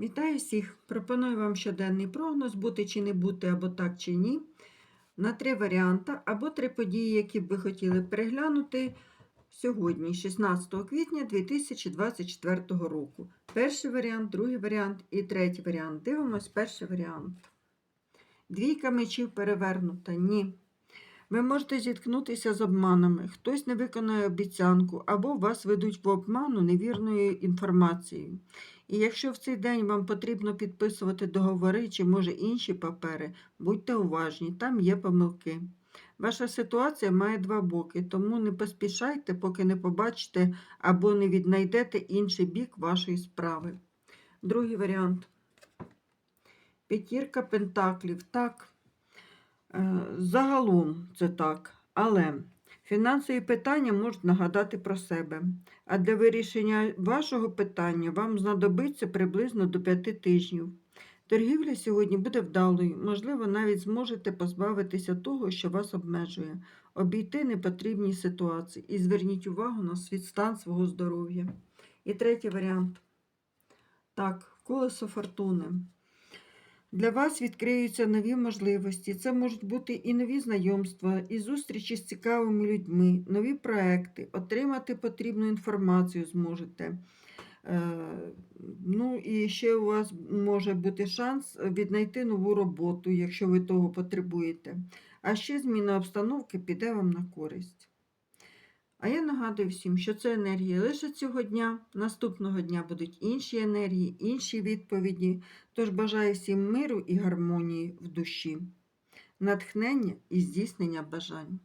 Вітаю всіх! Пропоную вам щоденний прогноз, бути чи не бути, або так чи ні. На три варіанти, або три події, які б ви хотіли переглянути сьогодні, 16 квітня 2024 року. Перший варіант, другий варіант і третій варіант. Дивимось перший варіант. Двійка мечів перевернута. Ні. Ви можете зіткнутися з обманами, хтось не виконує обіцянку, або вас ведуть в обману невірною інформацією. І якщо в цей день вам потрібно підписувати договори чи, може, інші папери, будьте уважні, там є помилки. Ваша ситуація має два боки, тому не поспішайте, поки не побачите або не віднайдете інший бік вашої справи. Другий варіант. П'ятірка пентаклів. Так, загалом це так, але фінансові питання можуть нагадати про себе. А для вирішення вашого питання вам знадобиться приблизно до 5 тижнів. Торгівля сьогодні буде вдалою, можливо, навіть зможете позбавитися того, що вас обмежує, обійти непотрібні ситуації і зверніть увагу на свій стан свого здоров'я. І третій варіант. Так, колесо фортуни. Для вас відкриються нові можливості. Це можуть бути і нові знайомства, і зустрічі з цікавими людьми, нові проекти, отримати потрібну інформацію зможете. Е, Ну і ще у вас може бути шанс віднайти нову роботу, якщо ви того потребуєте. А ще зміна обстановки піде вам на користь. А я нагадую всім, що це енергія лише цього дня. Наступного дня будуть інші енергії, інші відповіді. Тож бажаю всім миру і гармонії в душі, натхнення і здійснення бажань.